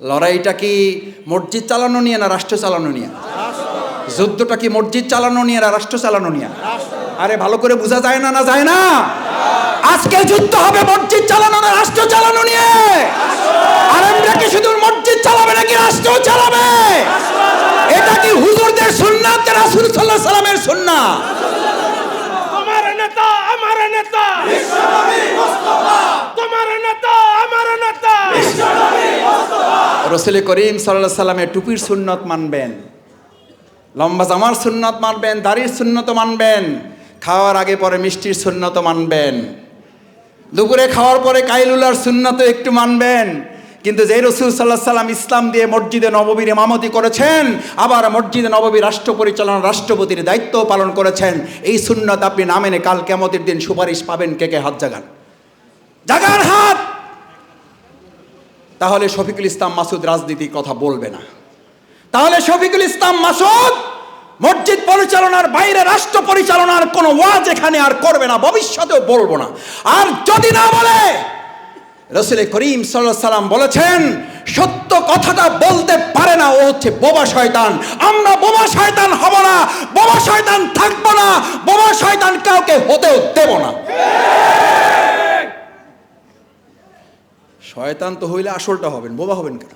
লড়াইটা কি মসজিদ চালানো নিয়ে না রাষ্ট্র চালানো নিয়ে? যুদ্ধটা কি মসজিদ চালানো নিয়ে না রাষ্ট্র চালানো নিয়ে? আরে ভালো করে বোঝা যায় না না যায় না? আজকে যুদ্ধ হবে, মসজিদ চালানো না রাষ্ট্র চালানো নিয়ে আর আমরা কি শুধু মসজিদ চালাবে নাকি রাষ্ট্র চালাবে এটা কি হুজুরদের সুন্নাত রাসূল সাল্লাল্লাহু আলাইহি সাল্লামের সুন্নাত তোমার নেতা আমার নেতা তোমার নেতা আমার নেতা রসুল করিম সাল্লাহ সাল্লামের টুপির সুন্নত মানবেন। লম্বা জামার সুন্নত মানবেন, দাড়ির সুন্নত মানবেন, খাওয়ার আগে পরে মিষ্টির সুন্নত মানবেন। দুপুরে খাওয়ার পরে কাইলুলার সুন্নত একটু মানবেন। কিন্তু যে রসুল সাল্লাহ সাল্লাম ইসলাম দিয়ে মসজিদে নববীর ইমামতি করেছেন, আবার মসজিদে নববী রাষ্ট্র পরিচালনা রাষ্ট্রপতির দায়িত্ব পালন করেছেন, এই সুন্নত আপনি না মেনে কাল কেমতের দিন সুপারিশ পাবেন কে কে? হাত জাগান। জাগার হাত! তাহলে শফিকুল ইসলাম মাসুদ রাজনীতির কথা বলবে না। তাহলে শফিকুল ইসলাম মাসুদ মসজিদ পরিচালনার বাইরে রাষ্ট্র পরিচালনার কোনো ওয়াজ এখানে আর করবে না, ভবিষ্যতেও বলব না। আর যদি না বলে রসুল করিম সাল্লাম বলেছেন, সত্য কথাটা বলতে পারে না, ও হচ্ছে বোবা শয়তান। আমরা বোবা শয়তান হব না, বোবা শয়তান থাকব না, বোবা শয়তান কাউকে হতেও দেব না। শয়তান তো হইলে আসলটা হবেন, বোবা হবেন কেন?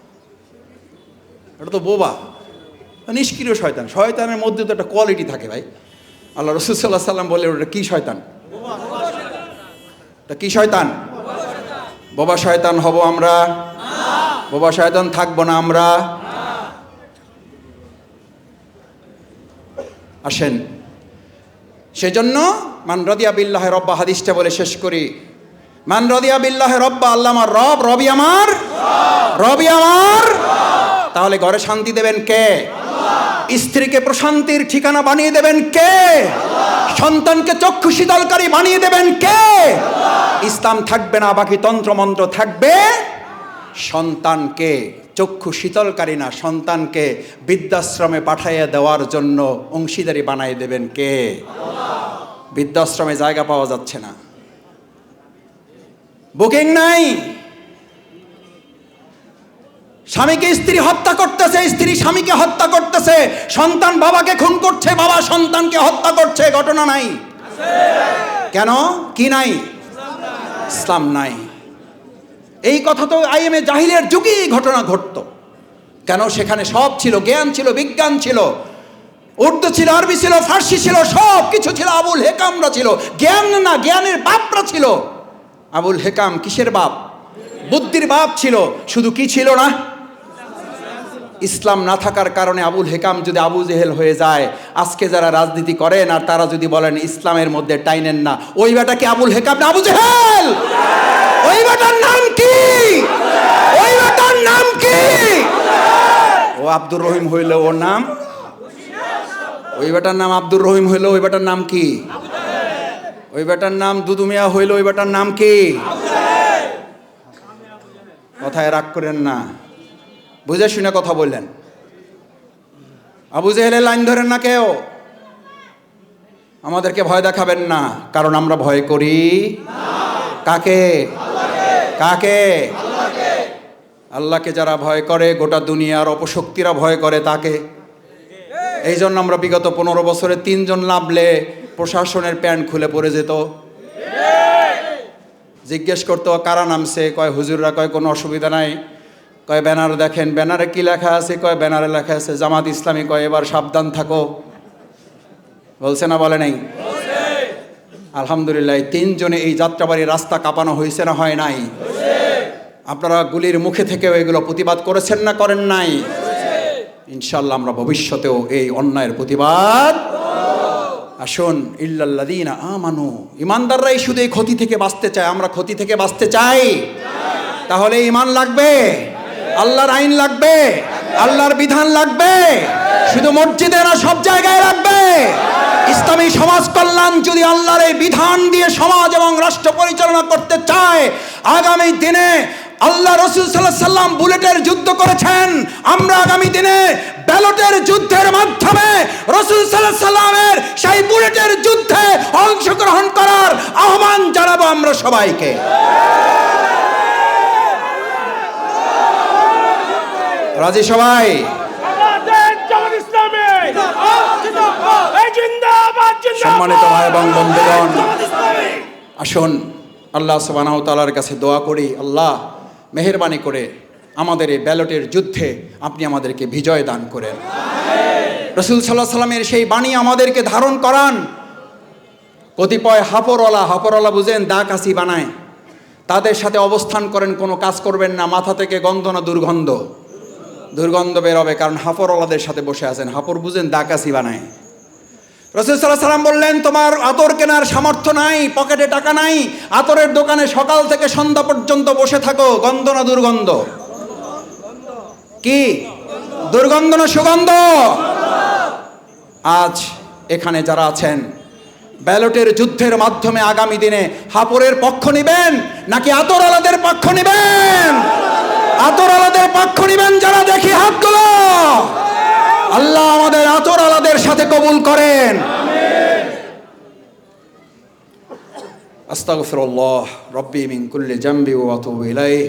এটা তো বোবা। নিষ্ক্রিয় শয়তান। শয়তানের মধ্যে তো একটা কোয়ালিটি থাকে ভাই। আল্লাহ রসুল্লাহ সাল্লাম বলে ওটা কী শয়তান? তা কী শয়তান? বোবা শয়তান হব আমরা। বোবা শয়তান থাকব না আমরা। আসেন। সেজন্য মান রদিয়া বিল্লাহ রব্বা হাদিসটা বলে শেষ করি। মান রদিয়া বিল্লাহ রব্বা আল্লাহ আমার রব, রবি আমার? রবি আমার? তাহলে ঘরে শান্তি দেবেন কে? স্ত্রীকে প্রশান্তির ঠিকানা বানিয়ে দেবেন কে? সন্তানকে চক্ষু শীতলকারী বানিয়ে দেবেন কে? ইসলাম থাকবে না, বাকি তন্ত্রমন্ত্র থাকবে সন্তানকে চক্ষু শীতলকারী না, সন্তানকে বৃদ্ধাশ্রমে পাঠাইয়া দেওয়ার জন্য অংশীদারি বানিয়ে দেবেন কে? বৃদ্ধাশ্রমে জায়গা পাওয়া যাচ্ছে না। বুকিং নাই। স্বামীকে স্ত্রী হত্যা করতেছে, স্ত্রী স্বামীকে হত্যা করতেছে, সন্তান বাবাকে খুন করছে, বাবা সন্তানকে হত্যা করছে, ঘটনা নাই। কেন? কি নাই? ইসলাম নাই। এই কথা তো আইএমএ জাহিলের যুগেই ঘটনা ঘটতো। কেন? সেখানে সব ছিল, জ্ঞান ছিল, বিজ্ঞান ছিল। উর্দু ছিল, আরবি ছিল, ফার্সি ছিল সব কিছু ছিল, আবুল হেকামরা ছিল। জ্ঞান না, জ্ঞানের বাপরা ছিল। আবুল হেকাম, কিসের বাপ? বুদ্ধির বাপ ছিল, শুধু কি ছিল না? ইসলাম না থাকার কারণে আবুল হেকাম যদি আবু জেহেল হয়ে যায়, আজকে যারা রাজনীতি করেন আর তারা যদি বলেন ইসলামের মধ্যে টাইনেন না, ওই বেটা কি আবুল হেকাম না আবু জেহেল? ওই বেটার নাম কি? ওই বেটার নাম কি? ও আব্দুর রহিম হইল ওর নাম? ওই বেটার নাম আব্দুর রহিম হইল ওই বেটার নাম কি? ওই বেটার নাম দুদুমিয়া হইল, ওই বেটার নাম কি? কথায় রাগ করেন না। বুঝে শুনে কথা বললেন। আবু জেহেলের লাইন ধরেন না কেউ? আমাদেরকে ভয় দেখাবেন না, কারণ আমরা ভয় করি। কাকে? কাকে? আল্লাহকে যারা ভয় করে, গোটা দুনিয়ার অপশক্তিরা ভয় করে তাকে। এই জন্য আমরা বিগত পনেরো বছরে তিনজন নামলে প্রশাসনের প্যান্ট খুলে পড়ে যেত। জিজ্ঞেস করতো, কারা নামছে? কয়, হুজুররা কয়, কোনো অসুবিধা নাই। কয়, ব্যানার দেখেন, ব্যানারে কি লেখা আছে? কয়, ব্যানারে লেখা আছে, জামাত ইসলামী, কয়, এবার সাবধান থাকো। বলছে না, বলে নাই? আলহামদুলিল্লাহ, তিনজনে এই যাত্রাবাড়ির রাস্তা কাঁপানো হয়েছে না হয় নাই? আপনারা গুলির মুখে থেকেও এগুলো প্রতিবাদ করেছেন না করেন নাই? ইনশাল্লাহ আমরা ভবিষ্যতেও এই অন্যায়ের প্রতিবাদ আসুন ইল্লাল্লাদিনা আমানু। ইমানদাররাই শুধু এই ক্ষতি থেকে বাঁচতে চায়, আমরা ক্ষতি থেকে বাঁচতে চাই। তাহলে ইমান লাগবে? আল্লাহর আইন লাগবে? আল্লাহর বিধান লাগবে? শুধু মসজিদে না, সব জায়গায় লাগবে। ইসলামী সমাজ কল্যাণ যদি আল্লাহর এই বিধান দিয়ে সমাজ এবং রাষ্ট্র পরিচালনা করতে চায়, আগামী দিনে আল্লাহ রসুল সাল্লাহ সাল্লাম বুলেটের যুদ্ধ করেছেন। আমরা আগামী দিনে ব্যালটের যুদ্ধের মাধ্যমে রসুল সাল্লাহ সাল্লামের সেই বুলেটের যুদ্ধে অংশগ্রহণ করার আহ্বান জানাব আমরা সবাইকে। রাজি সবাই? সম্মানিত ভাই এবং বন্ধুগণ, আসুন আল্লাহ সুবাহ তালার কাছে দোয়া করি। আল্লাহ মেহরবানি করে আমাদের এই ব্যালটের যুদ্ধে আপনি আমাদেরকে বিজয় দান করেন। রসুল সাল্লাহ সাল্লামের সেই বাণী আমাদেরকে ধারণ করান। কতিপয় হাপরওয়ালা হাপরওয়ালা বুঝেন দা কাশি বানায়। তাদের সাথে অবস্থান করেন, কোনো কাজ করবেন না, মাথা থেকে গন্ধ না দুর্গন্ধ। দুর্গন্ধ বেরোবে কারণ হাফরওয়ালাদের সাথে বসে আছেন। হাপর বুঝেন দা কাশি বানায়। রসুল সাল্লাহ সাল্লাম বললেন, তোমার আতর কেনার সামর্থ্য নাই, পকেটে টাকা নাই, আতরের দোকানে সকাল থেকে সন্ধ্যা পর্যন্ত বসে থাকো, গন্ধ না দুর্গন্ধ। কি? দুর্গন্ধ না সুগন্ধ? আজ এখানে যারা আছেন, ব্যালটের যুদ্ধের মাধ্যমে আগামী দিনে হাপুরের পক্ষ নিবেন নাকি আতর আলাদের পক্ষ নিবেন? আতর আলাদের পক্ষ নিবেন যারা দেখি হাতগুলো। আল্লাহ আমাদের আতর আলাদের সাথে কবুল করেন। আস্তাগফিরুল্লাহ, রব্বি মিন কুল্লি জাম্বি ওয়া আতুবু ইলাইহি।